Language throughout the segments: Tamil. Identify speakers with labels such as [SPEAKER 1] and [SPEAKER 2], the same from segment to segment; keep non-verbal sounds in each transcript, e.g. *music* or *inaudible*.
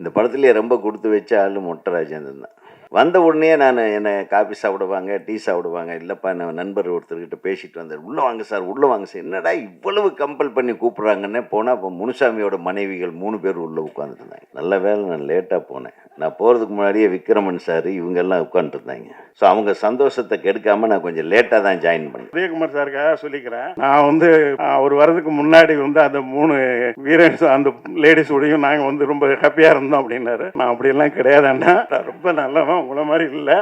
[SPEAKER 1] இந்த படத்துலேயே ரொம்ப கொடுத்து வச்ச ஆள் மொட்டை ராஜேந்திரன் தான். வந்த உடனே நான் என்னை காஃபி சாப்பிடுவாங்க டீ சாப்பிடுவாங்க. இல்லைப்பா நான் நண்பர் ஒருத்தர்கிட்ட பேசிட்டு வந்தார் உள்ளே வாங்க சார் உள்ளே வாங்க சார் என்னடா இவ்வளவு கம்பல் பண்ணி கூப்பிட்றாங்கன்னு போனால் அப்போ முனுசாமியோட மனைவிகள் மூணு பேர் உள்ளே உட்காந்துருந்தாங்க நல்ல வேலை நான் லேட்டாக போனேன். நான் போகிறதுக்கு முன்னாடியே விக்ரமன் சார் இவங்கெல்லாம் உட்காந்துருந்தாங்க ஸோ அவங்க சந்தோஷத்தை கெடுக்காமல் நான் கொஞ்சம் லேட்டாக தான் ஜாயின் பண்ணேன்.
[SPEAKER 2] உதயகுமார் சாருக்காக சொல்லிக்கிறேன். நான் வந்து அவர் வர்றதுக்கு முன்னாடி வந்து அந்த மூணு வீரன்ஸ் அந்த லேடிஸோடையும் நாங்கள் வந்து ரொம்ப ஹாப்பியாக இருந்தோம் அப்படின்னாரு. நான் அப்படியெல்லாம் கிடையாதுன்னா ரொம்ப நல்லவன் உங்களை மாதிரி இல்லை.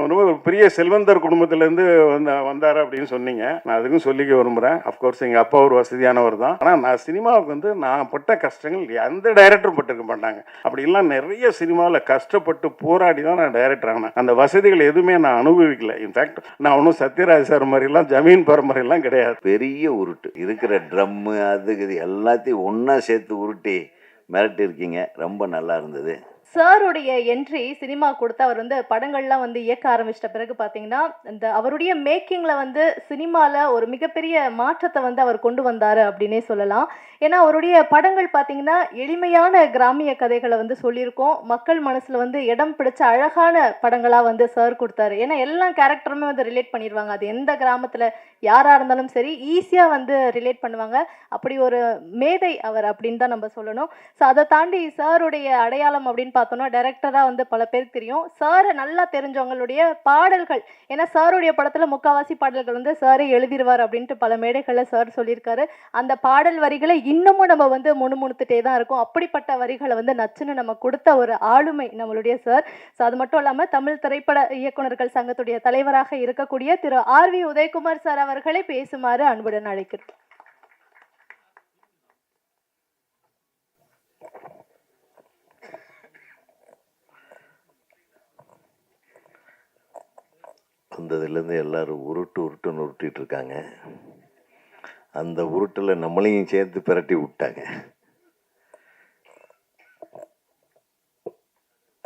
[SPEAKER 2] ரொம்ப ஒரு பெரிய செல்வந்தர் குடும்பத்திலேருந்து வந்த வந்தார் அப்படின்னு சொன்னீங்க. நான் அதுக்கும் சொல்லிக்க விரும்புகிறேன் அஃப்கோர்ஸ் எங்கள் அப்பா ஒரு வசதியானவர் தான். ஆனால் நான் சினிமாவுக்கு வந்து நான் பட்ட கஷ்டங்கள் எந்த டைரக்டரும் பட்டிருக்க மாட்டாங்க. அப்படிலாம் நிறைய சினிமாவில் கஷ்டப்பட்டு போராடி தான் நான் டைரக்டர் ஆனேன். அந்த வசதிகள் எதுவுமே நான் அனுபவிக்கல. இன்ஃபேக்ட் நான் ஒன்றும் சத்யராஜ் சார் மாதிரிலாம் ஜமீன் பரம்பரையெல்லாம் கிடையாது.
[SPEAKER 1] பெரிய உருட்டு. இருக்கிற ட்ரம்மு அது இது எல்லாத்தையும் ஒன்றா சேர்த்து உருட்டி மிரட்டி இருக்கீங்க ரொம்ப நல்லா இருந்தது.
[SPEAKER 3] சாருடைய என்ட்ரி சினிமா கொடுத்து அவர் வந்து படங்கள்லாம் வந்து இயக்க ஆரம்பிச்சிட்ட பிறகு பார்த்தீங்கன்னா இந்த அவருடைய மேக்கிங்கில் வந்து சினிமாவில் ஒரு மிகப்பெரிய மாற்றத்தை வந்து அவர் கொண்டு வந்தார் அப்படின்னே சொல்லலாம். ஏன்னா அவருடைய படங்கள் பார்த்தீங்கன்னா எளிமையான கிராமிய கதைகளை வந்து சொல்லியிருக்கோம். மக்கள் மனசில் வந்து இடம் பிடிச்ச அழகான படங்களாக வந்து சார் கொடுத்தாரு. ஏன்னா எல்லா கேரக்டருமே வந்து ரிலேட் பண்ணிடுவாங்க அது எந்த கிராமத்தில் யாராக இருந்தாலும் சரி ஈஸியாக வந்து ரிலேட் பண்ணுவாங்க. அப்படி ஒரு மேதை அவர் அப்படின்னு தான் நம்ம சொல்லணும். ஸோ அதை தாண்டி சாருடைய அடையாளம் அப்படின்னு பார்த்தோன்னா டேரக்டராக வந்து பல பேருக்கு தெரியும். சாரை நல்லா தெரிஞ்சவங்களுடைய பாடல்கள். ஏன்னா சாருடைய படத்தில் முக்காவாசி பாடல்கள் வந்து சாரே எழுதிடுவார் அப்படின்ட்டு பல மேடைகளில் சார் சொல்லியிருக்காரு. அந்த பாடல் வரிகளை இன்னமும் நம்ம வந்து முணுமுணுத்துட்டே தான் இருக்கும். அப்படிப்பட்ட வரிகளை வந்து நச்சுன்னு நம்ம கொடுத்த ஒரு ஆளுமை நம்மளுடைய சார் ஸோ அது மட்டும் இல்லாமல் தமிழ் திரைப்பட இயக்குனர்கள் சங்கத்துடைய தலைவராக இருக்கக்கூடிய Thiru R V Udhayakumar sir அவர்களை பேசுமாறு அன்புடன் அழைக்கிறோம்.
[SPEAKER 1] வந்ததுலேருந்து எல்லாரும் உருட்டு உருட்டுன்னு உருட்டிகிட்டு இருக்காங்க அந்த உருட்டில் நம்மளையும் சேர்த்து பிரட்டி விட்டாங்க.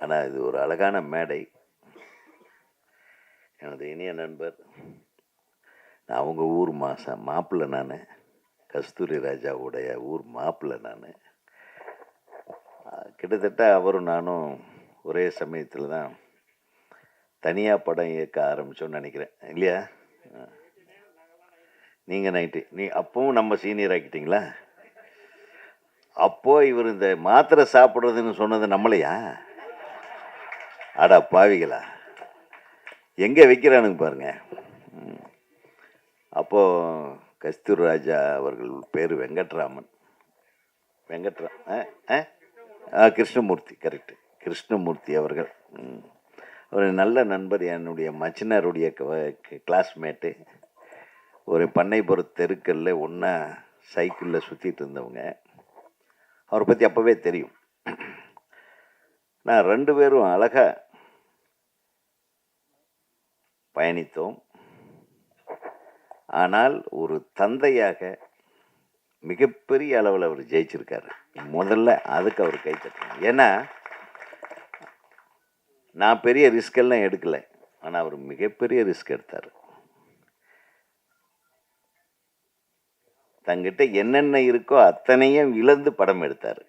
[SPEAKER 1] ஆனால் இது ஒரு அழகான மேடை. எனது இனிய நண்பர் நான் அவங்க ஊர் மாசம் மாப்பிள்ளை நான் கஸ்தூரி ராஜாவுடைய ஊர் மாப்பிள்ளை நான். கிட்டத்தட்ட அவரும் நானும் ஒரே சமயத்தில் தான் தனியாக படம் இயக்க ஆரம்பிச்சோன்னு நினைக்கிறேன். இல்லையா? நீங்கள் நைட்டு நீ அப்பவும் நம்ம சீனியர் ஆக்கிட்டீங்களா? அப்போது இவர் இந்த மாத்திரை சாப்பிட்றதுன்னு சொன்னது நம்மளையா? அடா பாவிகளா. எங்கே வைக்கிறானுங்க பாருங்க. அப்போது கஸ்தூர் ராஜா அவர்கள் பேர் வெங்கட்ராமன். வெங்கட்ரா ஆ ஆ? ஆ கிருஷ்ணமூர்த்தி கரெக்டு கிருஷ்ணமூர்த்தி அவர்கள். ம். ஒரு நல்ல நண்பர் என்னுடைய மச்சினருடைய கிளாஸ்மேட்டு ஒரு பண்ணைப்புற தெருக்கல்ல ஒன்றா சைக்கிளில் சுற்றிட்டு இருந்தவங்க. அவரை பற்றி அப்போவே தெரியும். நான் ரெண்டு பேரும் அழகாக பயணித்தோம். ஆனால் ஒரு தந்தையாக மிகப்பெரிய அளவில் அவர் ஜெயிச்சிருக்காரு. முதல்ல அதுக்கு அவர் கை தட்டணும் ஏன்னா நான் பெரிய ரிஸ்கெல்லாம் எடுக்கலை. ஆனால் அவர் மிகப்பெரிய ரிஸ்க் எடுத்தார். தங்கிட்ட என்னென்ன இருக்கோ அத்தனையும் இழந்து படம் எடுத்தார்.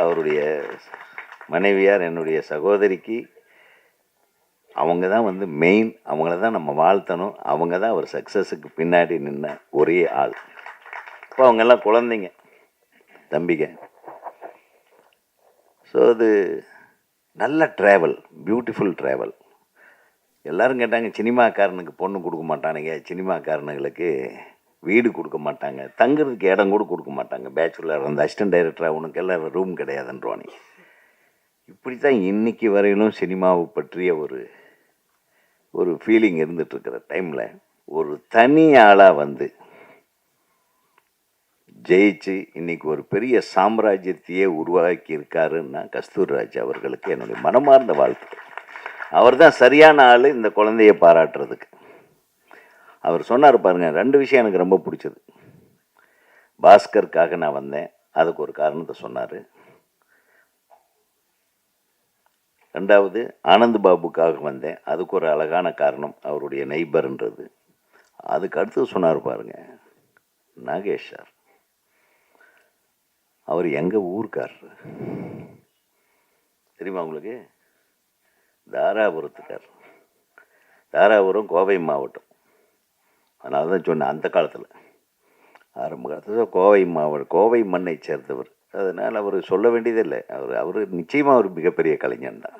[SPEAKER 1] அவருடைய மனைவியார் என்னுடைய சகோதரிக்கு அவங்க தான் வந்து மெயின் அவங்கள தான் நம்ம வாழ்த்தணும். அவங்க தான் ஒரு சக்ஸஸுக்கு பின்னாடி நின்ன ஒரே ஆள். இப்போ அவங்கெல்லாம் குழந்தைங்க தம்பிங்க. ஸோ அது நல்ல ட்ராவல் பியூட்டிஃபுல் ட்ராவல் எல்லோரும் கேட்டாங்க சினிமாக்காரனுக்கு பொண்ணு கொடுக்க மாட்டானுங்க. சினிமாக்காரனுங்களுக்கு வீடு கொடுக்க மாட்டாங்க. தங்குறதுக்கு இடம் கூட கொடுக்க மாட்டாங்க. பேச்சுலர் அந்த அசிஸ்டன்ட் டைரக்டர் உனக்கு எல்லாம் ரூம் கிடையாதுன்றவானே இப்படி தான் இன்றைக்கி வரையிலும் சினிமாவை பற்றிய ஒரு ஒரு ஃபீலிங் இருந்துகிட்ருக்கிற டைமில் ஒரு தனி ஆளாக வந்து ஜெயிச்சு இன்னைக்கு ஒரு பெரிய சாம்ராஜ்யத்தையே உருவாக்கி இருக்காருன்னா கஸ்தூர்ராஜ் அவர்களுக்கு என்னுடைய மனமார்ந்த வாழ்த்து அவர் தான் சரியான ஆள் இந்த குழந்தைய பாராட்டுறதுக்கு. அவர் சொன்னார் பாருங்க ரெண்டு விஷயம் எனக்கு ரொம்ப பிடிச்சது. பாஸ்கருக்காக நான் வந்தேன் அதுக்கு ஒரு காரணத்தை சொன்னார். ரெண்டாவது ஆனந்த் பாபுக்காக வந்தேன் அதுக்கு ஒரு அழகான காரணம் அவருடைய நெய்பர்ன்றது. அதுக்கு அடுத்து சொன்னார் பாருங்கள் நாகேஷ் சார். அவர் எங்கள் ஊர்க்காரர்? தெரியுமா உங்களுக்கு? தாராபுரத்துக்கார் தாராபுரம் கோவை மாவட்டம். அதனால தான் சொன்னேன் அந்த காலத்தில். ஆரம்ப காலத்தில் கோவை மாவட்டம் கோவை மண்ணை சேர்ந்தவர். அதனால் அவர் சொல்ல வேண்டியதில்லை. அவர் அவர் நிச்சயமாக ஒரு மிகப்பெரிய கலைஞன் தான்.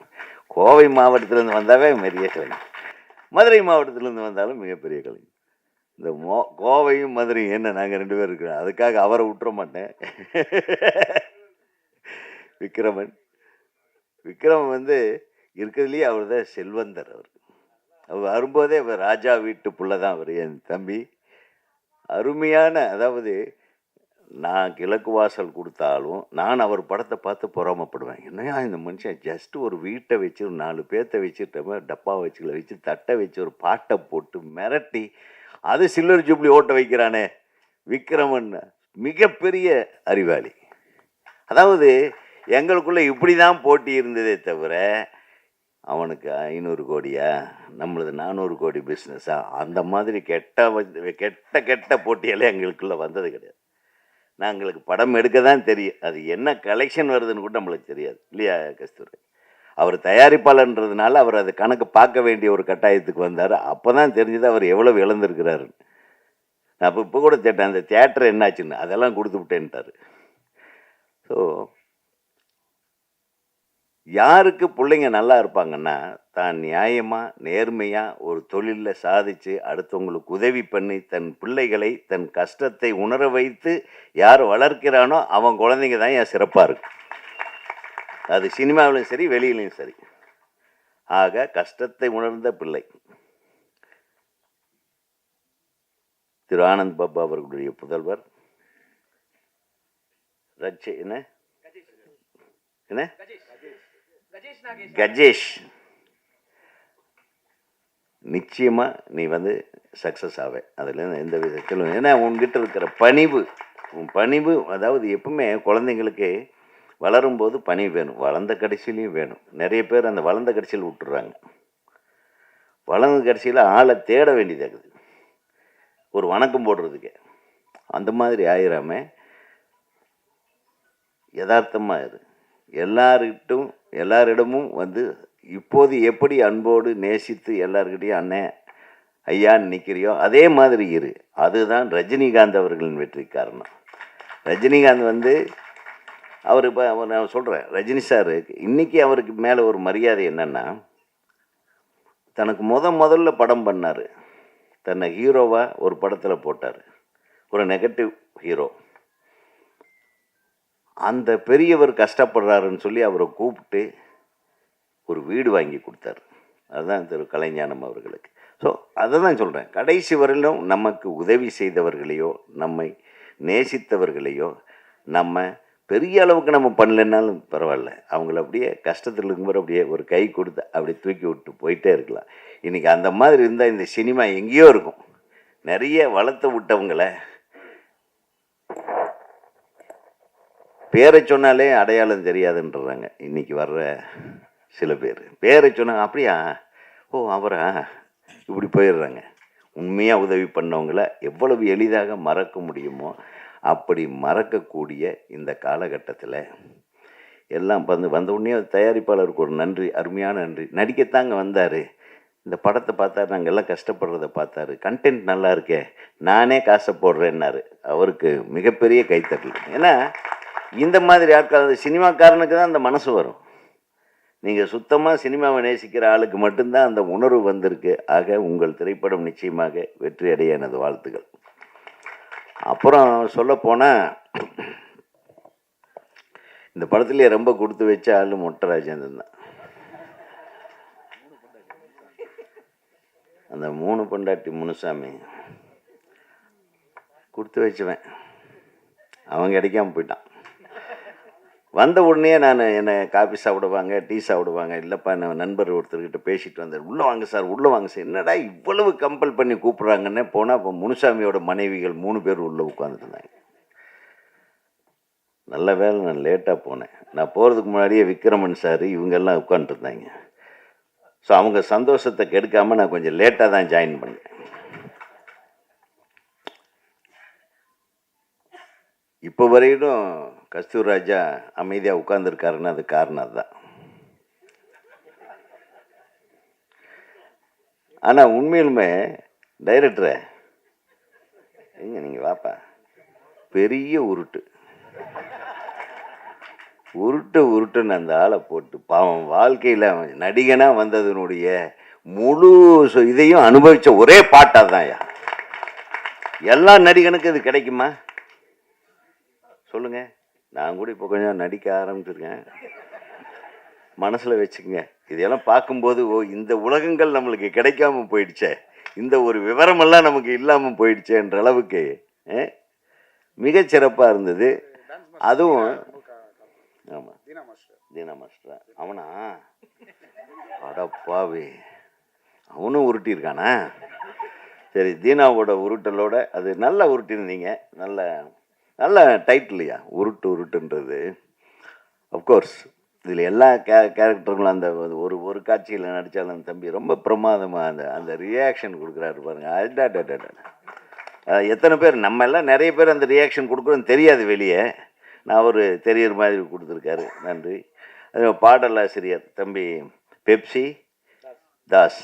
[SPEAKER 1] கோவை மாவட்டத்திலேருந்து வந்தாவே பெரிய கலைஞர் மதுரை மாவட்டத்திலேருந்து வந்தாலும் மிகப்பெரிய கலைஞர் இந்த மோ கோவையும் மதுரையும் என்ன நாங்கள் ரெண்டு பேர் இருக்கிறோம். அதுக்காக அவரை விட்டுற மாட்டேன். விக்ரமன். விக்ரமன் வந்து இருக்கிறதுலேயே அவர் தான் செல்வந்தர் அவர். அவர் வரும்போதே அவர் ராஜா வீட்டு புள்ள தான் அவர் என் தம்பி. அருமையான அதாவது நான் கிழக்கு வாசல் கொடுத்தாலும் நான் அவர் படத்தை பார்த்து பொறாமப்படுவேன். என்னையா இந்த மனுஷன்? ஜஸ்ட் ஒரு வீட்டை வச்சு ஒரு நாலு பேர்த்த வச்சுட்டு டப்பா வச்சுக்கல வச்சு தட்டை வச்சு ஒரு பாட்டை போட்டு மிரட்டி அது சில்லர் ஜூப்ளி ஓட்ட வைக்கிறானே விக்ரமன் மிகப்பெரிய அறிவாளி. அதாவது எங்களுக்குள்ளே இப்படி தான் போட்டி இருந்ததே தவிர அவனுக்கு ஐநூறு கோடியா நம்மளது நானூறு கோடி பிஸ்னஸா அந்த மாதிரி கெட்ட கெட்ட கெட்ட போட்டியெல்லாம் எங்களுக்குள்ளே வந்தது கிடையாது. நாங்களுக்கு படம் எடுக்க தான் தெரியும். அது என்ன கலெக்ஷன் வருதுன்னு கூட நம்மளுக்கு தெரியாது. இல்லையா கஸ்தூரி? அவர் தயாரிப்பாளர்ன்றதுனால அவர் அது கணக்கு பார்க்க வேண்டிய ஒரு கட்டாயத்துக்கு வந்தார். அப்போ தான் தெரிஞ்சது அவர் எவ்வளவு இழந்திருக்கிறாரு. நான் அப்போ இப்போ கூட கேட்டேன் அந்த தியேட்டர் என்னாச்சுன்னு. அதெல்லாம் கொடுத்து விட்டேன்ட்டார். ஸோ யாருக்கு பிள்ளைங்க நல்லா இருப்பாங்கன்னா தான் நியாயமாக நேர்மையாக ஒரு தொழிலில் சாதித்து அடுத்தவங்களுக்கு உதவி பண்ணி தன் பிள்ளைகளை தன் கஷ்டத்தை உணர வைத்து யார் வளர்க்கிறானோ அவன் குழந்தைங்க தான் என் சிறப்பாக இருக்கும் அது சினிமாவிலும் சரி வெளியிலையும் சரி. ஆக கஷ்டத்தை உணர்ந்த பிள்ளை. திரு ஆனந்த் பாபா அவர்களுடைய புதல்வர். ரட்சை என்ன? என்ன? கஜேஷ். நிச்சயமாக நீ வந்து சக்ஸஸ் ஆவே. அதில் எந்த விதத்திலும் ஏன்னா உன்கிட்ட இருக்கிற பணிவு உன் பணிவு அதாவது எப்பவுமே குழந்தைங்களுக்கு வளரும்போது பனி வேணும். வளர்ந்த கடைசியிலையும் வேணும். நிறைய பேர் அந்த வளர்ந்த கடைசியில் விட்டுறாங்க வளர்ந்த கடைசியில் ஆளை தேட வேண்டியதாகுது ஒரு வணக்கம் போடுறதுக்கு. அந்த மாதிரி ஆயிராம யதார்த்தமாக இரு. எல்லார்கிட்டும் எல்லாரிடமும் வந்து இப்போது எப்படி அன்போடு நேசித்து எல்லார்கிட்டையும் அண்ணன் ஐயான்னு நிற்கிறியோ அதே மாதிரி இரு. அதுதான் ரஜினிகாந்த் அவர்களின் வெற்றி காரணம் ரஜினிகாந்த் வந்து அவர் இப்போ நான் சொல்கிறேன் ரஜினி சார் இன்றைக்கி அவருக்கு மேலே ஒரு மரியாதை என்னென்னா தனக்கு முத முதல்ல படம் பண்ணார். தன்னை ஹீரோவாக ஒரு படத்தில் போட்டார். ஒரு நெகட்டிவ் ஹீரோ அந்த பெரியவர் கஷ்டப்படுறாருன்னு சொல்லி அவரை கூப்பிட்டு ஒரு வீடு வாங்கி கொடுத்தாரு. அதுதான் திரு கலைஞானம் அவர்களுக்கு. ஸோ அதை தான் சொல்கிறேன் கடைசி வரையிலும் நமக்கு உதவி செய்தவர்களையோ நம்மை நேசித்தவர்களையோ நம்ம பெரிய அளவுக்கு நம்ம பண்ணலைன்னாலும் பரவாயில்ல. அவங்கள அப்படியே கஷ்டத்தில் இருக்கும்போது அப்படியே ஒரு கை கொடுத்து அப்படியே தூக்கி விட்டு போயிட்டே இருக்கலாம். இன்றைக்கி அந்த மாதிரி இருந்தால் இந்த சினிமா எங்கேயோ இருக்கும். நிறைய வளர்த்து விட்டவங்களை பேரை சொன்னாலே அடையாளம் தெரியாதுன்றாங்க இன்னைக்கு வர்ற சில பேர். பேரை சொன்னாங்க அப்படியா? ஓ அவரா? இப்படி போயிடுறாங்க. உண்மையாக உதவி பண்ணவங்கள எவ்வளவு எளிதாக மறக்க முடியுமோ அப்படி மறக்கக்கூடிய இந்த காலகட்டத்தில் எல்லாம் வந்து வந்த உடனே தயாரிப்பாளருக்கு ஒரு நன்றி அருமையான நன்றி. நடிக்கத்தாங்க வந்தார். இந்த படத்தை பார்த்தாரு நாங்கள் எல்லாம் கஷ்டப்படுறத பார்த்தாரு. கண்டென்ட் நல்லா இருக்கே நானே காசை போடுறேன்னாரு. அவருக்கு மிகப்பெரிய கைத்தட்டல். ஏன்னா இந்த மாதிரி ஆட்கள் அந்த சினிமாக்காரனுக்கு தான் அந்த மனசு வரும். நீங்கள் சுத்தமாக சினிமாவை நேசிக்கிற ஆளுக்கு மட்டும்தான் அந்த உணர்வு வந்திருக்கு. ஆக உங்கள் திரைப்படம் நிச்சயமாக வெற்றி அடைய எனது வாழ்த்துக்கள். அப்புறம் சொல்லப்போனால் இந்த படத்துலேயே ரொம்ப கொடுத்து வச்ச ஆள் மொட்டை தான். அந்த மூணு பொண்டாட்டி முனுசாமி கொடுத்து வச்சுவேன். அவன் கிடைக்காம போயிட்டான். வந்த உடனே நான் என்னை காஃபி சாப்பிடுவாங்க டீ சாப்பிடுவாங்க இல்லைப்பா நான் நண்பர் ஒருத்தர்கிட்ட பேசிட்டு வந்தேன். உள்ளே வாங்க சார் உள்ளே வாங்க சார் என்னடா இவ்வளவு கம்பல் பண்ணி கூப்பிட்றாங்கன்னு போனால் அப்போ முனுசாமியோட மனைவிகள் மூணு பேர் உள்ளே உட்காந்துருந்தாங்க நல்ல வேலை நான் லேட்டாக போனேன். நான் போகிறதுக்கு முன்னாடியே விக்ரமன் சார் இவங்கெல்லாம் உட்காந்துருந்தாங்க ஸோ அவங்க சந்தோஷத்தை கெடுக்காமல் நான் கொஞ்சம் லேட்டாக தான் ஜாயின் பண்ணேன். இப்போ வரையிலும் கஸ்தூர்ராஜா அமைதியாக உட்காந்துருக்காருன்னு அது காரணம் அதுதான். ஆனால் உண்மையிலுமே டைரக்டரை எங்க நீங்கள் வாப்பா பெரிய உருட்டு. உருட்டு உருட்டுன்னு அந்த ஆளை போட்டு பாவம் வாழ்க்கையில் நடிகனாக வந்ததனுடைய முழு சு- இதையும் அனுபவித்த ஒரே பாட்டாக தான் எல்லா நடிகனுக்கும் இது கிடைக்குமா? சொல்லுங்கள் நான் கூட இப்போ கொஞ்சம் நடிக்க ஆரம்பிச்சிருக்கேன். மனசில் வச்சுக்கோங்க. இதையெல்லாம் பார்க்கும்போது ஓ இந்த உலகங்கள் நம்மளுக்கு கிடைக்காம போயிடுச்சே. இந்த ஒரு விவரமெல்லாம் நமக்கு இல்லாமல் போயிடுச்சேன்ற அளவுக்கு மிகச்சிறப்பாக சிறப்பாக இருந்தது. அதுவும் ஆமாம் தீனா மாஸ்டரா. அவனா? அடப்பாவே அவனும் உருட்டியிருக்கானா? சரி தீனாவோட உருட்டலோட அது நல்லா உருட்டியிருந்தீங்க நல்ல நல்ல டைட்டில்லையா உருட்டு உருட்டுன்றது. அஃப்கோர்ஸ் இதில் எல்லா கே கேரக்டர்களும் அந்த ஒரு ஒரு காட்சியில் நடித்தாலும் அந்த தம்பி ரொம்ப பிரமாதமாக அந்த அந்த ரியாக்ஷன் கொடுக்குறாரு பாருங்க. அடாடாடாடா எத்தனை பேர் நம்ம எல்லாம் நிறைய பேர் அந்த ரியாக்ஷன் கொடுக்குறோன்னு தெரியாது வெளியே. நான் ஒரு தெரியற மாதிரி கொடுத்துருக்காரு. நன்றி. அது பாடலாசிரியர் தம்பி பெப்சி தாஸ்.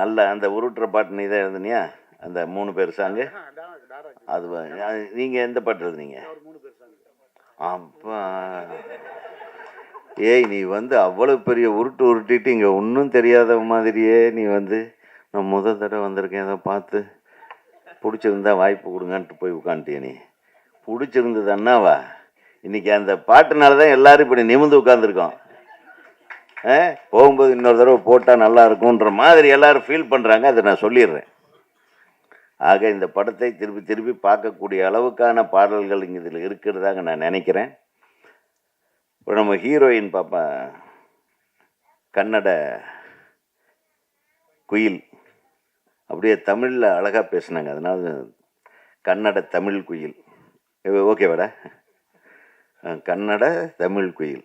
[SPEAKER 1] நல்ல அந்த உருட்டுற பாட்டு நீ தான் எழுதுனியா? அந்த மூணு பேர் சாங்கு. அது நீங்கள் எந்த பாட்டு எழுதுனீங்க? அப்பா. ஏய் நீ வந்து அவ்வளோ பெரிய உருட்டு உருட்டிட்டு இங்கே ஒன்றும் தெரியாத மாதிரியே நீ வந்து. நான் முத தடவை வந்திருக்கேன் ஏதோ பார்த்து. பிடிச்சிருந்தா வாய்ப்பு கொடுங்கன்ட்டு போய் உட்காந்துட்டிய நீ. பிடிச்சிருந்தது அண்ணாவா? இன்னைக்கு அந்த பாட்டுனால தான் எல்லாரும் இப்படி நிமிந்து உட்காந்துருக்கோம் ஆ? போகும்போது இன்னொரு தடவை போட்டால் நல்லா இருக்கும்ன்ற மாதிரி எல்லாரும் ஃபீல் பண்ணுறாங்க அதை நான் சொல்லிடுறேன். ஆக இந்த படத்தை திருப்பி திருப்பி பார்க்கக்கூடிய அளவுக்கான பாடல்கள் இங்கே இதில் இருக்கிறதாக நான் நினைக்கிறேன். இப்போ நம்ம ஹீரோயின் பாப்பா கன்னட குயில். அப்படியே தமிழில் அழகாக பேசுனாங்க. அதனால கன்னட தமிழ் குயில். ஓகேவாடா கன்னட தமிழ் குயில்.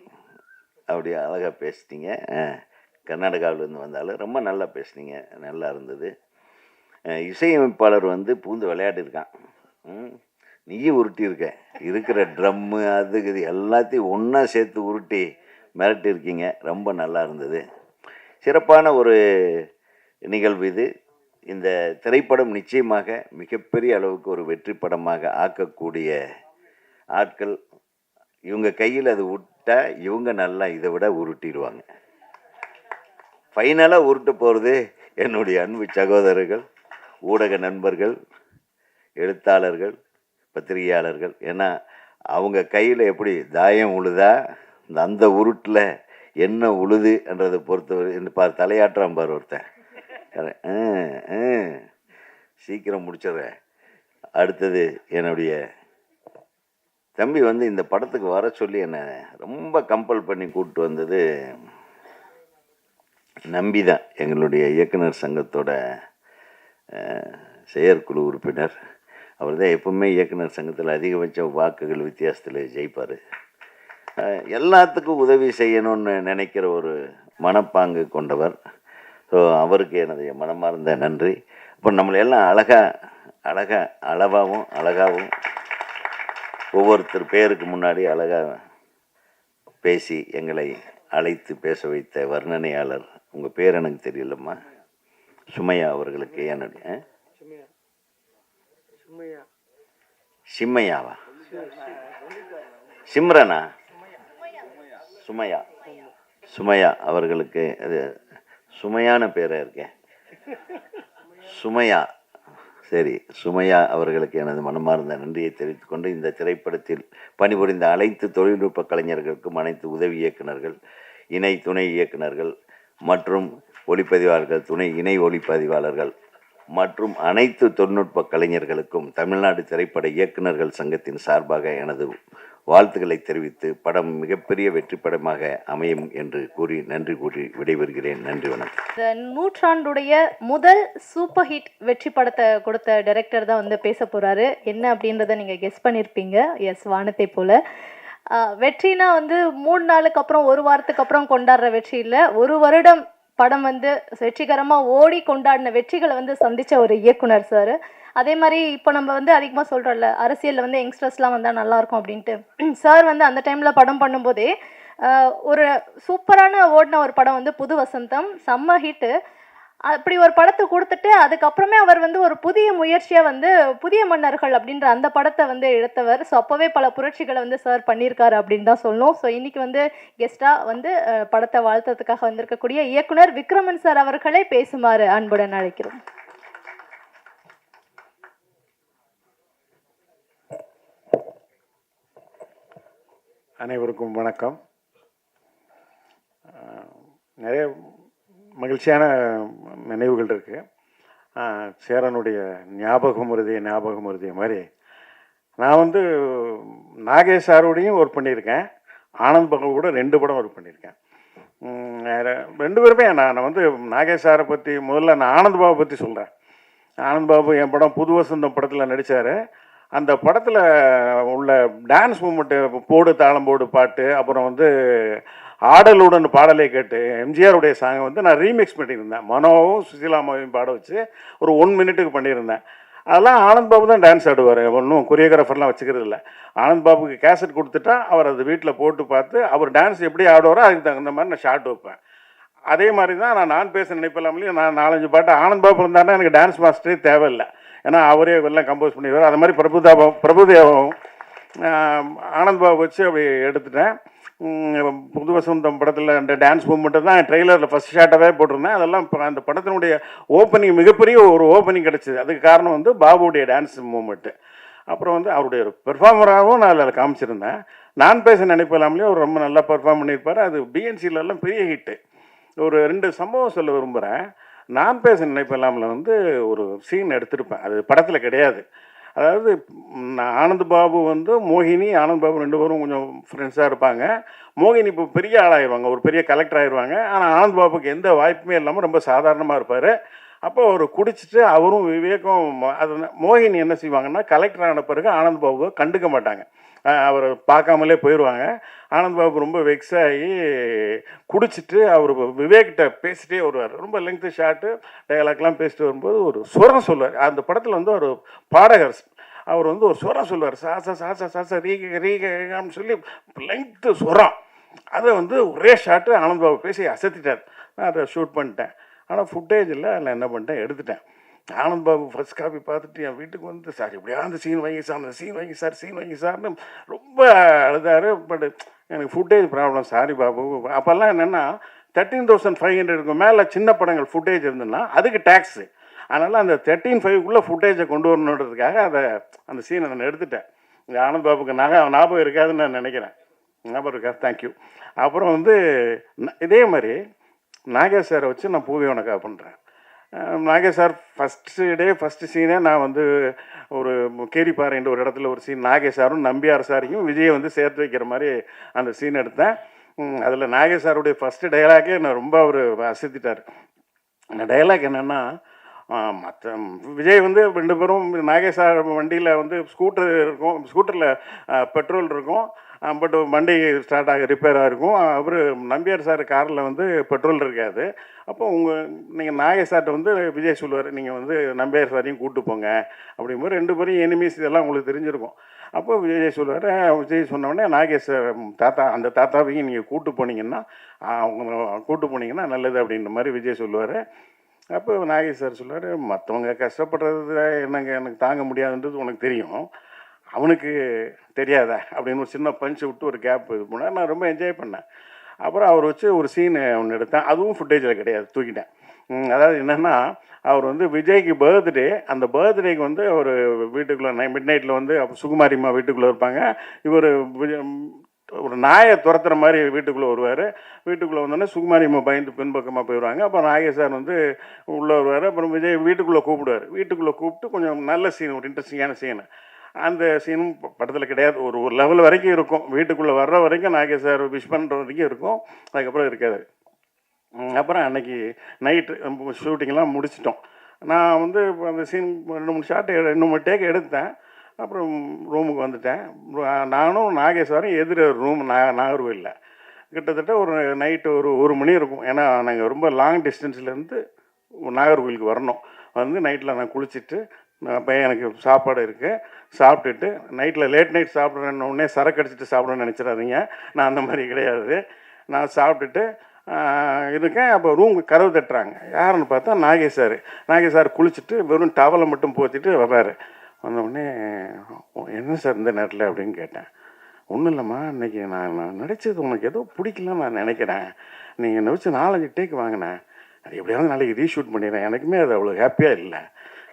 [SPEAKER 1] அப்படியே அழகாக பேசிட்டீங்க. கர்நாடகாவிலேருந்து வந்தாலும் ரொம்ப நல்லா பேசுனீங்க. நல்லா இருந்தது. இசையமைப்பாளர் வந்து பூந்து விளையாடிருக்கான். நீயும் உருட்டியிருக்க. இருக்கிற ட்ரம்மு அது இது எல்லாத்தையும் ஒன்றா சேர்த்து உருட்டி மிரட்டியிருக்கீங்க. ரொம்ப நல்லா இருந்தது. சிறப்பான ஒரு நிகழ்வு இது. இந்த திரைப்படம் நிச்சயமாக மிகப்பெரிய அளவுக்கு ஒரு வெற்றி படமாக ஆக்கக்கூடிய ஆட்கள். இவங்க கையில் அது விட்டால் இவங்க நல்லா இதை விட உருட்டிடுவாங்க. ஃபைனலாக உருட்ட போகிறது என்னுடைய அன்பு சகோதரர்கள். ஊடக நண்பர்கள் எழுத்தாளர்கள் பத்திரிகையாளர்கள் ஏன்னா அவங்க கையில் எப்படி தாயம் உழுதா இந்த அந்த உருட்டில் என்ன உழுதுன்றதை பொறுத்தவரை இந்த பார் தலையாட்டுறான் பார் ஒருத்தன். சீக்கிரம் முடிச்சிடுறேன் அடுத்தது என்னுடைய தம்பி வந்து இந்த படத்துக்கு வர சொல்லி என்னை ரொம்ப கம்பல் பண்ணி கூப்பிட்டு வந்தது நம்பி தான் எங்களுடைய இயக்குனர் சங்கத்தோட செயற்குழு உறுப்பினர். அவர் தான் எப்பவுமே இயக்குனர் சங்கத்தில் அதிகபட்ச வாக்குகள் வித்தியாசத்தில் ஜெயிப்பார். எல்லாத்துக்கும் உதவி செய்யணும்னு நினைக்கிற ஒரு மனப்பாங்கு கொண்டவர். ஸோ அவருக்கு எனது மனமார்ந்த நன்றி. இப்போ நம்மளை எல்லாம் அழகாக அழகாக அளவாகவும் அழகாகவும் ஒவ்வொருத்தர் பேருக்கு முன்னாடி அழகாக பேசி எங்களை அழைத்து பேச வைத்த வர்ணனையாளர். உங்கள் பேர் எனக்கு தெரியலம்மா. சுமையா அவர்களுக்கு என்னுடைய? சிம்மையாவா? சிம்ரனா? சுமையா. சுமையா அவர்களுக்கு அது சுமையான பேராக இருக்கேன் சுமையா. சரி சுமையா அவர்களுக்கு எனது மனமார்ந்த நன்றியை தெரிவித்துக் கொண்டு இந்த திரைப்படத்தில் பணிபுரிந்த அனைத்து தொழில்நுட்ப கலைஞர்களுக்கும் அனைத்து உதவி இயக்குனர்கள் இணை துணை இயக்குனர்கள் மற்றும் ஒளிப்பதிவாளர்கள் துணை இணை ஒளிப்பதிவாளர்கள் மற்றும் அனைத்து தொழில்நுட்ப கலைஞர்களுக்கும் தமிழ்நாடு திரைப்பட இயக்குனர்கள் சங்கத்தின் சார்பாக எனது வாழ்த்துக்களை தெரிவித்து படம் மிகப்பெரிய வெற்றி படமாக அமையும் என்று கூறி நன்றி கூறி விடைபெறுகிறேன். நன்றி வணக்கம்.
[SPEAKER 3] இந்த நூற்றாண்டுடைய முதல் சூப்பர் ஹிட் வெற்றி படத்தை கொடுத்த டைரக்டர் தான் வந்து பேச போறாரு. என்ன அப்படின்றத நீங்க கெஸ் பண்ணியிருப்பீங்க எஸ் வானத்தை போல. வெற்றினா வந்து மூணு நாளுக்கு அப்புறம் ஒரு வாரத்துக்கு அப்புறம் கொண்டாடுற வெற்றி இல்லை. ஒரு வருடம் படம் வந்து வெற்றிகரமாக ஓடி கொண்டாடின வெற்றிகளை வந்து சந்தித்த ஒரு இயக்குனர் சார். அதே மாதிரி இப்போ நம்ம வந்து அதிகமாக சொல்கிறோம்ல அரசியலில் வந்து யங்ஸ்டர்ஸ்லாம் வந்தால் நல்லாயிருக்கும் அப்படின்ட்டு. *clears throat* சார் வந்து அந்த டைமில் படம் பண்ணும்போதே ஒரு சூப்பரான ஓடின ஒரு படம் வந்து புது வசந்தம். செம்ம ஹிட்டு அப்படி ஒரு படத்தை கொடுத்துட்டு அதுக்கப்புறமே அவர் வந்து ஒரு புதிய முயற்சியாக வந்து புதிய மன்னர்கள் அப்படின்ற அந்த படத்தை வந்து எடுத்தவர். ஸோ அப்போவே பல புரட்சிகளை வந்து சார் பண்ணியிருக்காரு அப்படின்னு தான் சொல்லணும். ஸோ இன்றைக்கி வந்து கெஸ்ட்டாக வந்து படத்தை வாழ்த்ததுக்காக வந்திருக்கக்கூடிய இயக்குனர் விக்ரமன் சார் அவர்களே பேசுமாறு அன்புடன் அழைக்கிறோம்.
[SPEAKER 2] அனைவருக்கும் வணக்கம். நிறைய மகிழ்ச்சியான நினைவுகள் இருக்குது சேரனுடைய ஞாபகம் உறுதிய ஞாபகம் உறுதிய மாதிரி. நான் வந்து நாகேஷ் சாரோடையும் ஒர்க் பண்ணியிருக்கேன். ஆனந்த் பகல் கூட ரெண்டு படம் ஒர்க் பண்ணியிருக்கேன். ரெண்டு பேருமே நான் நான் வந்து நாகேஷ் சாரை பற்றி முதல்ல நான் ஆனந்த் பாபு பற்றி சொல்கிறேன் ஆனந்த் பாபு என் படம் புது வசந்தம் படத்தில் நடித்தார் அந்த படத்தில் உள்ள டான்ஸ் மூமெண்ட்டு போடு தாளம் போடு பாட்டு அப்புறம் வந்து ஆடலுடன் பாடலை கேட்டு எம்ஜிஆருடைய சாங்கை வந்து நான் ரீமிக்ஸ் பண்ணியிருந்தேன். மனோவும் சுசிலாமாவையும் பாட வச்சு ஒரு ஒன் மினிட்டுக்கு பண்ணியிருந்தேன். அதெல்லாம் ஆனந்த் பாபு தான் டான்ஸ் ஆடுவார். ஒன்றும் கொரியோகிராஃபர்லாம் வச்சுக்கிறது இல்லை. ஆனந்த் பாபுக்கு கேசட் கொடுத்துட்டா அவர் அது வீட்டில் போட்டு பார்த்து அவர் டான்ஸ் எப்படி ஆடுவாரோ அதுக்கு தகுந்த மாதிரி நான் ஷார்ட் வைப்பேன். அதே மாதிரி தான் நான் நான் பேச நினைப்பில்லாமலேயும் நான் நாலஞ்சு பாட்டு ஆனந்த் பாபு இருந்தாருன்னா எனக்கு டான்ஸ் மாஸ்டரே தேவையில்லை. ஏன்னா அவரே எல்லாம் கம்போஸ் பண்ணிடுவார். அது மாதிரி பிரபுதாபம் பிரபுதேவம் ஆனந்த் பாபு வச்சு அப்படி எடுத்துட்டேன். புது வசந்தம் படத்தில் அந்த டான்ஸ் மூமெண்ட்டு தான் ட்ரெய்லரில் ஃபஸ்ட் ஷாட்டாகவே போட்டிருந்தேன். அதெல்லாம் இப்போ அந்த படத்தினுடைய ஓப்பனிங் மிகப்பெரிய ஒரு ஓப்பனிங் கிடச்சிது. அதுக்கு காரணம் வந்து பாபுடைய டான்ஸ் மூமெண்ட்டு அப்புறம் வந்து அவருடைய ஒரு பெர்ஃபார்மராகவும் நான் அதில் காமிச்சிருந்தேன். நான் பேச நினைப்பில்லாமலேயே அவர் ரொம்ப நல்லா பெர்ஃபார்ம் பண்ணியிருப்பார். அது பிஎன்சிலெல்லாம் பெரிய ஹிட்டு ஒரு ரெண்டு சம்பவம் சொல்ல விரும்புகிறேன் நான் பேச நினைப்பில்லாமல் வந்து ஒரு சீன் எடுத்திருப்பேன். அது படத்தில் கிடையாது. அதாவது நான் ஆனந்த் பாபு வந்து மோகினி ஆனந்த் பாபு ரெண்டு பேரும் கொஞ்சம் ஃப்ரெண்ட்ஸாக இருப்பாங்க. மோகினி இப்போ பெரிய ஆளாயிருவாங்க ஒரு பெரிய கலெக்டர் ஆயிடுவாங்க ஆனால் ஆனந்த் பாபுக்கு எந்த வாய்ப்புமே இல்லாமல் ரொம்ப சாதாரணமாக இருப்பார். அப்போ அவர் குடிச்சிட்டு அவரும் விவேகம் அது மோகினி என்ன செய்வாங்கன்னா கலெக்டர் ஆன பிறகு ஆனந்த் பாபுவை கண்டுக்க மாட்டாங்க. அவர் பார்க்காமலே போயிடுவாங்க ஆனந்த் பாபு ரொம்ப வெக்ஸ் ஆகி குடிச்சிட்டு அவர் விவேக்கிட்ட பேசிட்டே வருவார். ரொம்ப லெங்க்த்து ஷார்ட்டு டயலாக்லாம் பேசிட்டு வரும்போது ஒரு சுரம் சொல்லுவார். அந்த படத்தில் வந்து ஒரு பாடகர் அவர் வந்து ஒரு சுரம் சொல்லுவார். சாசா சாசா சாசா ரீக ரீகான்னு சொல்லி லெங்க்த்து சுரம். அதை வந்து ஒரே ஷார்ட்டு ஆனந்த் பாபு பேசி அசத்திட்டார். நான் அதை ஷூட் பண்ணிட்டேன். ஆனால் ஃபுட்டேஜ் இல்லை நான் என்ன பண்ணிட்டேன்? எடுத்துட்டேன். ஆனந்த் பாபு ஃபர்ஸ்ட் காப்பி பார்த்துட்டு என் வீட்டுக்கு வந்து சார் எப்படியா அந்த சீன் வாங்கி சார் அந்த சீன் வாங்கி சார் சீன் வாங்கி சார்னு ரொம்ப அழுதாரு. பட் எனக்கு ஃபுட்டேஜ் ப்ராப்ளம் சாரி பாபு. அப்போல்லாம் என்னென்னா தேர்ட்டீன் தௌசண்ட் ஃபைவ் ஹண்ட்ரடுக்கு மேலே சின்ன படங்கள் ஃபுட்டேஜ் இருந்ததுன்னா அதுக்கு டேக்ஸு அதனால் அந்த தேர்ட்டீன் ஃபைவ்க்குள்ளே ஃபுட்டேஜை கொண்டு வரணுன்றதுக்காக அதை அந்த சீனை நான் எடுத்துட்டேன். இந்த ஆனந்த் பாபுக்கு நகை ஞாபகம் இருக்காதுன்னு நான் நினைக்கிறேன். ஞாபகம் இருக்கா? தேங்க்யூ அப்புறம் வந்து இதே மாதிரி நாகேஷ் சாரை வச்சு நான் பூவி உனக்கா பண்ணுறேன் Nagesh sir first day first சீனே நான் வந்து ஒரு கேரிப்பாறைன்ற ஒரு இடத்துல ஒரு சீன் நாகேஷ் சாரும் நம்பியார் சாரையும் விஜயை வந்து சேர்த்து வைக்கிற மாதிரி அந்த சீன் எடுத்தேன். அதில் நாகேஷ் சாருடைய ஃபஸ்ட்டு டயலாகே நான் ரொம்ப அவர் அசத்திட்டார். அந்த டைலாக் என்னென்னா மற்ற விஜய் வந்து ரெண்டு பேரும் நாகேஷ் சார் வண்டியில் வந்து ஸ்கூட்டர் இருக்கும் ஸ்கூட்டரில் பெட்ரோல் இருக்கும். பட் வண்டி ஸ்டார்ட் ஆக ரிப்பேராக இருக்கும் அவர் நம்பியார் சார் காரில் வந்து பெட்ரோல் இருக்காது அப்போ உங்கள் நீங்கள் நாகேஷ் சார்ட்ட வந்து விஜய் சொல்லுவார் நீங்கள் வந்து நம்பியார் சாரையும் கூட்டு போங்க. அப்படிங்கும்போது ரெண்டு பேரும் எனிமீஸ் இதெல்லாம் உங்களுக்கு தெரிஞ்சிருக்கும். அப்போ விஜய் சொல்லுவார் விஜய் சொன்னோடனே நாகேஷ் சார், தாத்தா அந்த தாத்தாவையும் நீங்கள் கூட்டு போனீங்கன்னா அவங்க கூப்பிட்டு போனீங்கன்னா நல்லது அப்படின்ற மாதிரி விஜய் சொல்லுவார். அப்போ நாகேஷ் சார் சொல்லுவார் மற்றவங்க கஷ்டப்படுறது என்னங்க? எனக்கு தாங்க முடியாதுன்றது உனக்கு தெரியும். அவனுக்கு தெரியாதா? அப்படின்னு ஒரு சின்ன பஞ்சு விட்டு ஒரு கேப் இது பண்ணார். நான் ரொம்ப என்ஜாய் பண்ணேன். அப்புறம் அவர் வச்சு ஒரு சீன் ஒன்று எடுத்தேன். அதுவும் ஃபுட்டேஜில் கிடையாது. தூக்கிட்டேன். அதாவது என்னென்னா அவர் வந்து விஜய்க்கு பர்த்டே அந்த பர்த்டேக்கு வந்து அவர் வீட்டுக்குள்ளே நை மிட் நைட்டில் வந்து சுகுமாரிம்மா வீட்டுக்குள்ளே இருப்பாங்க. இவர் ஒரு நாயை துரத்துற மாதிரி வீட்டுக்குள்ளே வருவார். வீட்டுக்குள்ளே வந்தோடனே சுகுமாரியம்மா பயந்து பின்பக்கமாக போயிடுவாங்க அப்போ நாகேஷ் வந்து உள்ளே வருவார். அப்புறம் விஜய் வீட்டுக்குள்ளே கூப்பிடுவார். வீட்டுக்குள்ளே கூப்பிட்டு கொஞ்சம் நல்ல சீன் ஒரு இன்ட்ரெஸ்டிங்கான சீனு அந்த சீனும் படத்தில் கிடையாது. ஒரு ஒரு லெவல் வரைக்கும் இருக்கும். வீட்டுக்குள்ளே வர்ற வரைக்கும் நாகேஷ் சார் விஷ் பண்ணுற வரைக்கும் இருக்கும். அதுக்கப்புறம் இருக்காது அப்புறம் அன்னைக்கு நைட்டு ஷூட்டிங்லாம் முடிச்சிட்டோம். நான் வந்து அந்த சீன் ரெண்டு மூணு ஷாட் ரெண்டு மூணு டேக் எடுத்தேன் அப்புறம் ரூமுக்கு வந்துட்டேன். நானும் நாகேஸ்வரம் எதிர ரூம் நா நாகர்கோயிலில் கிட்டத்தட்ட ஒரு நைட்டு ஒரு ஒரு மணி இருக்கும். ஏன்னா நாங்கள் ரொம்ப லாங் டிஸ்டன்ஸ்லேருந்து நாகர்கோவிலுக்கு வரணும். வந்து நைட்டில் நான் குளிச்சுட்டு பையன் எனக்கு சாப்பாடு இருக்குது சாப்பிட்டுட்டு நைட்டில் லேட் நைட் சாப்பிட்றேன்னு உடனே சரக்கு அடிச்சிட்டு சாப்பிடணும்னு நினச்சிடாதீங்க. நான் அந்த மாதிரி கிடையாது. நான் சாப்பிட்டுட்டு இருக்கேன். அப்போ ரூம் கதவு தட்டுறாங்க. யாருன்னு பார்த்தா நாகேஷ் சார். நாகேஷ் சார் குளிச்சுட்டு வெறும் டவலை மட்டும் போத்திட்டு வர்றாரு. வந்த என்ன சார் இந்த நேரத்தில்? அப்படின்னு கேட்டேன். ஒன்றும் இல்லைம்மா. இன்னைக்கு நான் நான் நடித்தது உனக்கு ஏதோ பிடிக்கலன்னு நான் நினைக்கிறேன். நீங்கள் என்னை வச்சு நாலஞ்சு டேக் வாங்கினேன் அது எப்படியாவது நாளைக்கு ரீஷூட் பண்ணிடுறேன். எனக்குமே அது அவ்வளோ ஹாப்பியாக இல்லை.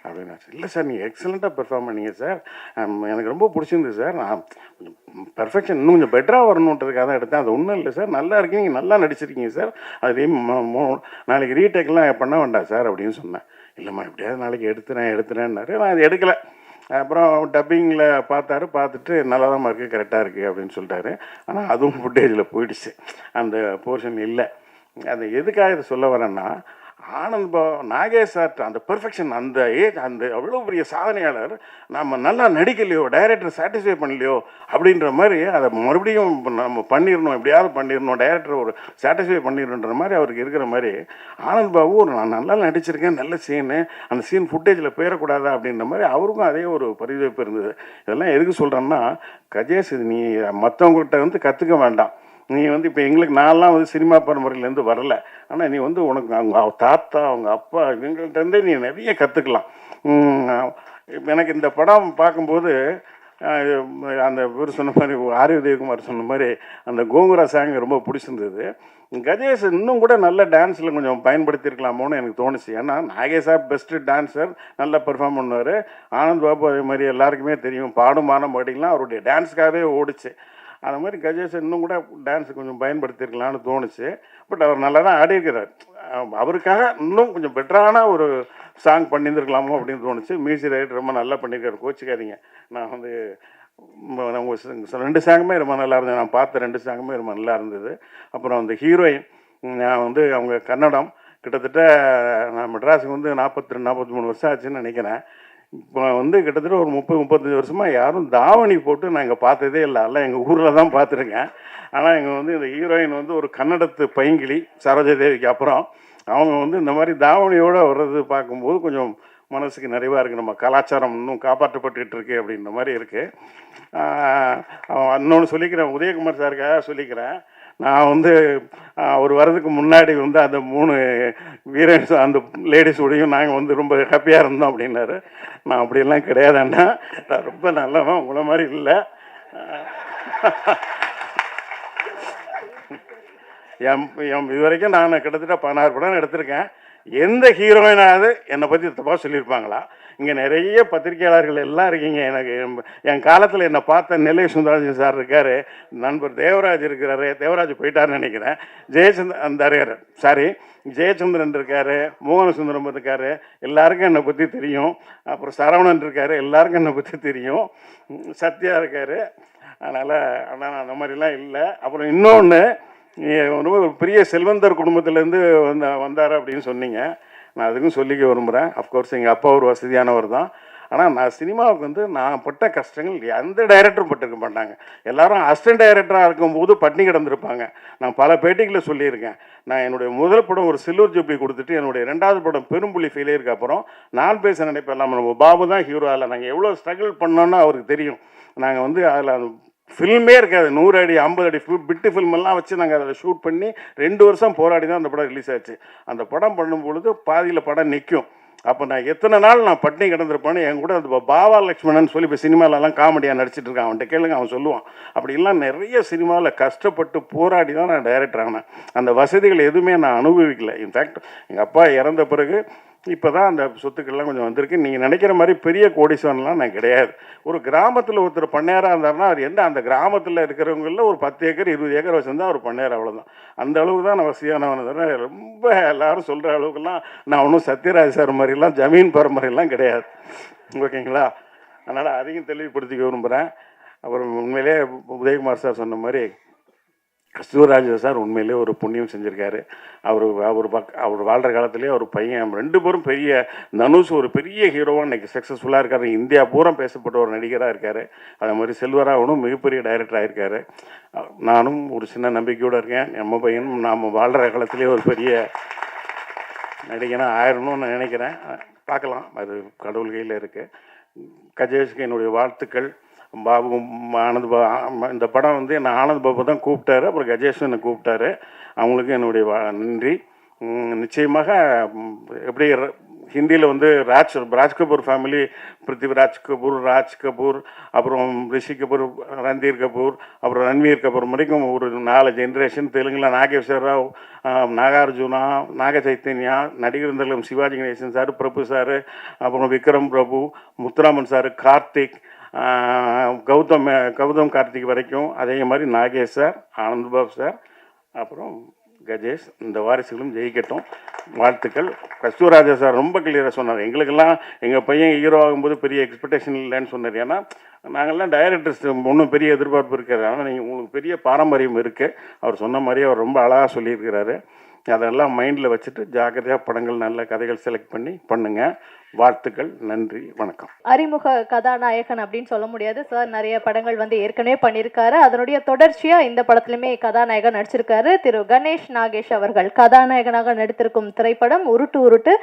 [SPEAKER 2] அப்படின்னு இல்லை சார் நீங்கள் எக்ஸலண்ட்டாக பெர்ஃபார்ம் பண்ணீங்க சார். எனக்கு ரொம்ப பிடிச்சிருந்தது சார். நான் கொஞ்சம் பெர்ஃபெக்ஷன் இன்னும் கொஞ்சம் பெட்டராக வரணுன்றதுக்காக தான் எடுத்தேன். அது ஒன்றும் இல்லை சார். நல்லா இருக்கீங்க. நல்லா நடிச்சிருக்கீங்க சார். அதே நாளைக்கு ரீடேக்லாம் பண்ண வேண்டாம் சார் அப்படின்னு சொன்னேன். இல்லைம்மா எப்படியாவது நாளைக்கு எடுத்துறேன் எடுத்துறேன்னாரு. நான் அது எடுக்கலை. அப்புறம் டப்பிங்கில் பார்த்தாரு. பார்த்துட்டு நல்லா தான் இருக்குது கரெக்டாக இருக்குது அப்படின்னு சொல்லிட்டாரு. ஆனால் அதுவும் ஃபுட்டேஜில் போயிடுச்சு. அந்த போர்ஷன் இல்லை. அது எதுக்காக இதை சொல்ல வரேன்னா ஆனந்த் நாகேஷ் சார் அந்த பெர்ஃபெக்ஷன் அந்த ஏஜ் அந்த அவ்வளோ பெரிய சாதனையாளர் நம்ம நல்லா நடிக்கலையோ டைரக்டர் சாட்டிஸ்ஃபை பண்ணலையோ அப்படின்ற மாதிரி அதை மறுபடியும் நம்ம பண்ணிடணும் எப்படியாவது பண்ணிடணும் டைரக்டர் ஒரு சாட்டிஸ்ஃபை பண்ணிடணுன்ற மாதிரி அவருக்கு இருக்கிற மாதிரி ஆனந்த் பாபு ஒரு நான் நல்லா நடிச்சிருக்கேன் நல்ல சீனு அந்த சீன் ஃபுட்டேஜில் போயிடக்கூடாதா அப்படின்ற மாதிரி அவருக்கும் அதே ஒரு பரிதவிப்பு இருந்தது. இதெல்லாம் எதுக்கு சொல்கிறேன்னா கஜேஷ் இது நீ மற்றவங்ககிட்ட வந்து கற்றுக்க வேண்டாம். நீ வந்து இப்போ எங்களுக்கு நான்லாம் வந்து சினிமா பரம்பரையிலேருந்து வரல. ஆனால் நீ வந்து உனக்கு அவங்க தாத்தா அவங்க அப்பா இவங்கள்ட்டருந்தே நீ நிறைய கற்றுக்கலாம் எனக்கு இந்த படம் பார்க்கும்போது அந்த இவர் சொன்ன மாதிரி ஆரிய உதயகுமார் சொன்ன மாதிரி அந்த கோங்குரா சாங் ரொம்ப பிடிச்சிருந்தது. கஜேஷ் இன்னும் கூட நல்ல டான்ஸில் கொஞ்சம் பயன்படுத்தியிருக்கலாமோன்னு எனக்கு தோணுச்சு. ஏன்னா நாகேஷா பெஸ்ட்டு டான்ஸர் நல்லா பெர்ஃபார்ம் பண்ணுவார். ஆனந்த் பாபு அதே மாதிரி எல்லாருக்குமே தெரியும். பாடும் பானம் பாடிக்கலாம். அவருடைய டான்ஸுக்காகவே ஓடிச்சு. அந்த மாதிரி கஜேஷ் இன்னும் கூட டான்ஸ் கொஞ்சம் பயன்படுத்தியிருக்கலாம்னு தோணுச்சு. பட் அவர் நல்லா தான் ஆடியிருக்கிறார் அவருக்காக இன்னும் கொஞ்சம் பெட்டரான ஒரு சாங் பண்ணியிருந்துருக்கலாமோ அப்படின்னு தோணுச்சு. மியூசிக் ரைட் ரொம்ப நல்லா பண்ணியிருக்காரு. கோச்சிக்காதீங்க. நான் வந்து உங்கள் ரெண்டு சாங்குமே ரொம்ப நல்லா இருந்தது. நான் பார்த்த ரெண்டு சாங்குமே ரொம்ப நல்லா இருந்தது. அப்புறம் அந்த ஹீரோயின் நான் வந்து அவங்க கன்னடம். கிட்டத்தட்ட நான் மெட்ராஸுக்கு வந்து நாற்பத்தி ரெண்டு நாற்பத்தி மூணு வருஷம் ஆச்சுன்னு நினைக்கிறேன். இப்போ வந்து கிட்டத்தட்ட ஒரு முப்பது முப்பத்தஞ்சு வருஷமாக யாரும் தாவணி போட்டு நான் இங்கே பார்த்ததே இல்லை. எல்லாம் எங்கள் ஊரில் தான் பார்த்துருக்கேன். ஆனால் இங்கே வந்து இந்த ஹீரோயின் வந்து ஒரு கன்னடத்து பைங்கிலி சரோஜா தேவிக்கு அப்புறம் அவங்க வந்து இந்த மாதிரி தாவணியோடு வர்றது பார்க்கும்போது கொஞ்சம் மனசுக்கு நிறைவாக இருக்குது நம்ம கலாச்சாரம் இன்னும் காப்பாற்றப்பட்டுக்கிட்டு இருக்கு அப்படின்ற மாதிரி இருக்குது இன்னொன்று சொல்லிக்கிறேன். உதயகுமார் சாருக்காக சொல்லிக்கிறேன். நான் வந்து அவர் வர்றதுக்கு முன்னாடி வந்து அந்த மூணு வீரன்ஸ் அந்த லேடிஸோடையும் நாங்கள் வந்து ரொம்ப ஹாப்பியாக இருந்தோம் அப்படின்னாரு. நான் அப்படியெல்லாம் கிடையாதுண்ணா நான் ரொம்ப நல்லவன் உங்களை மாதிரி இல்லை. என் என் இது வரைக்கும் நான் கிட்டத்தட்ட பதினாறு படம் எடுத்திருக்கேன். எந்த ஹீரோயினாவது என்னை பற்றி தப்பாக சொல்லியிருப்பாங்களா? இங்கே நிறைய பத்திரிகையாளர்கள் எல்லாம் இருக்கீங்க. எனக்கு என்- என் காலத்தில் என்னை பார்த்த நெல்லை சுந்தரராஜன் சார் இருக்கார் நண்பர் தேவராஜ் இருக்கிறாரு தேவராஜ் போயிட்டாருன்னு நினைக்கிறேன். ஜெயச்சந்திரன் அந்த சாரி ஜெயச்சந்திரன் இருக்காரு மோகனசுந்தரம் இருக்காரு எல்லாருக்கும் என்னை பற்றி தெரியும். அப்புறம் சரவணன் இருக்காரு எல்லாருக்கும் என்னை பற்றி தெரியும். சத்யா இருக்காரு. அதனால் ஆனால் அந்த மாதிரிலாம் இல்லை. அப்புறம் இன்னொன்று ரொம்ப பெரிய செல்வந்தர் குடும்பத்திலேருந்து வந்த வந்தார் அப்படின்னு சொன்னீங்க. நான் அதுக்கும் சொல்லிக்க விரும்புகிறேன் அஃப்கோர்ஸ் எங்கள் அப்பா ஒரு வசதியானவர் தான். ஆனால் நான் சினிமாவுக்கு வந்து நான் பட்ட கஷ்டங்கள் எந்த டைரக்டரும் பட்டிருக்க மாட்டாங்க. எல்லாரும் அசிஸ்டன்ட் டைரக்டராக இருக்கும்போது பட்டினி கிடந்திருப்பாங்க. நான் பல பேட்டிகளை சொல்லியிருக்கேன். நான் என்னுடைய முதல் படம் ஒரு சில்வர் ஜூப்ளி கொடுத்துட்டு என்னுடைய ரெண்டாவது படம் பெரும்புலி ஃபெயிலியருக்கு அப்புறம் நான் பேச நினைப்பேன் நம்ம பாபு தான் ஹீரோ அதில் நாங்கள் எவ்வளோ ஸ்ட்ரகிள் பண்ணோன்னு அவருக்கு தெரியும். நாங்கள் வந்து அதில் ஃபில்மே இருக்காது. நூறு அடி ஐம்பது அடி பிட்டு ஃபில்மெல்லாம் வச்சு நாங்கள் அதை ஷூட் பண்ணி ரெண்டு வருஷம் போராடி தான் அந்த படம் ரிலீஸ் ஆச்சு. அந்த படம் பண்ணும் பொழுது பாதியில் படம் நிற்கும் அப்போ நான் எத்தனை நாள் நான் பட்னி கிடந்திருப்பேன்னு என் கூட அந்த பாபா லக்ஷ்மணன் சொல்லி இப்போ சினிமாலெல்லாம் காமெடியாக நடிச்சிட்டு இருக்கான். அவன்கிட்ட கேளுங்க அவன் சொல்லுவான். அப்படிலாம் நிறைய சினிமாவில் கஷ்டப்பட்டு போராடி தான் நான் டைரக்டர் ஆனேன். அந்த வசதிகள் எதுவுமே நான் அனுபவிக்கல. இன்ஃபேக்ட் எங்கள் அப்பா இறந்த பிறகு இப்போ தான் அந்த சொத்துக்கள்லாம் கொஞ்சம் வந்திருக்கு. நீங்கள் நினைக்கிற மாதிரி பெரிய கோடீஸ்வரன்லாம் நான் கிடையாது. ஒரு கிராமத்தில் ஒருத்தர் பண்ணையாராக இருந்தாருன்னா அவர் என்ன அந்த கிராமத்தில் இருக்கிறவங்களில் ஒரு பத்து ஏக்கர் இருபது ஏக்கர் வச்சுருந்தா அவர் பண்ணையார் அவ்வளோதான் அந்த அளவுக்கு தான் நான் வசதியானவன் ரொம்ப எல்லாரும் சொல்கிற அளவுக்குலாம் நான் ஒன்றும் சத்யராஜ் சார் மாதிரிலாம் ஜமீன் பரம்பரையெல்லாம் கிடையாது. ஓகேங்களா? அதனால் அதையும் தெளிவுபடுத்திக்க விரும்புகிறேன் அப்புறம் உண்மையிலே உதயகுமார் சார் சொன்ன மாதிரி கிறிஸ்துவராஜ சார் உண்மையிலே ஒரு புண்ணியம் செஞ்சுருக்காரு. அவர் அவர் பக் அவர் வாழ்கிற காலத்திலே அவர் பையன் ரெண்டு பேரும் பெரிய தனுஷ் ஒரு பெரிய ஹீரோவாக இன்னைக்கு சக்ஸஸ்ஃபுல்லாக இருக்காரு. இந்தியா பூரா பேசப்பட்ட ஒரு நடிகராக இருக்கார். அதே மாதிரி செல்வராகவனும் மிகப்பெரிய டைரக்டராக ஆயிருக்காரு. நானும் ஒரு சின்ன நம்பிக்கையோடு இருக்கேன். நம்ம பையனும் நாம் வாழ்கிற காலத்திலே ஒரு பெரிய நடிகனாக ஆயிரணும்னு நினைக்கிறேன். பார்க்கலாம். அது கடவுள் கையில் இருக்குது கஜேஷ்க்கு என்னுடைய வாழ்த்துக்கள். பாபு ஆனந்த் பா இந்த படம் வந்து என்னை ஆனந்த் பாபு தான் கூப்பிட்டாரு அப்புறம் கஜேஷன் என்னை கூப்பிட்டாரு. அவங்களுக்கு என்னுடைய நன்றி. நிச்சயமாக எப்படி ஹிந்தியில் வந்து ராஜ் ராஜ் கபூர் ஃபேமிலி பிருத்திவிராஜ் கபூர் ராஜ் கபூர் அப்புறம் ரிஷி கபூர் ரந்தீர் கபூர் அப்புறம் ரன்வீர் கபூர் வரைக்கும் ஒரு நாலு ஜென்ரேஷன் தெலுங்கில் நாகேஸ்வர ராவ் நாகார்ஜுனா நாக சைத்தன்யா நடிகர் தலைவர் சிவாஜி கணேசன் சார் பிரபு சார் அப்புறம் விக்ரம் பிரபு முத்துராமன் சார் கார்த்திக் கௌதம் கௌதம் கார்த்திக் வரைக்கும் அதே மாதிரி நாகேஷ் சார் ஆனந்த் பாபு சார் அப்புறம் கஜேஷ் இந்த வாரிசுகளும் ஜெயிக்கட்டும். வாழ்த்துக்கள். கஸ்தூராஜா சார் ரொம்ப கிளியராக சொன்னார். எங்களுக்கெல்லாம் எங்கள் பையன் ஹீரோ ஆகும்போது பெரிய எக்ஸ்பெக்டேஷன் இல்லைன்னு சொன்னார். ஏன்னா நாங்கள்லாம் டைரக்டர்ஸ் ஒன்றும் பெரிய எதிர்பார்ப்பு இருக்காது. ஆனால் நீங்கள் உங்களுக்கு பெரிய பாரம்பரியம் இருக்குது அவர் சொன்ன மாதிரி அவர் ரொம்ப அழகாக சொல்லியிருக்கிறாரு. அதெல்லாம் மைண்டில் வச்சுட்டு ஜாக்கிரதையாக படங்கள் நல்ல கதைகள் செலக்ட் பண்ணி பண்ணுங்கள் வாழ்த்துக்கள் நன்றி வணக்கம்.
[SPEAKER 3] அறிமுக கதாநாயகன் அப்படின்னு சொல்ல முடியாது சார் நிறைய படங்கள் வந்து ஏற்கனவே பண்ணியிருக்காரு. அதனுடைய தொடர்ச்சியாக இந்த படத்துலையுமே கதாநாயகன் நடிச்சிருக்காரு. திரு கணேஷ் நாகேஷ் அவர்கள் கதாநாயகனாக நடித்திருக்கும் திரைப்படம் உருட்டு உருட்டு.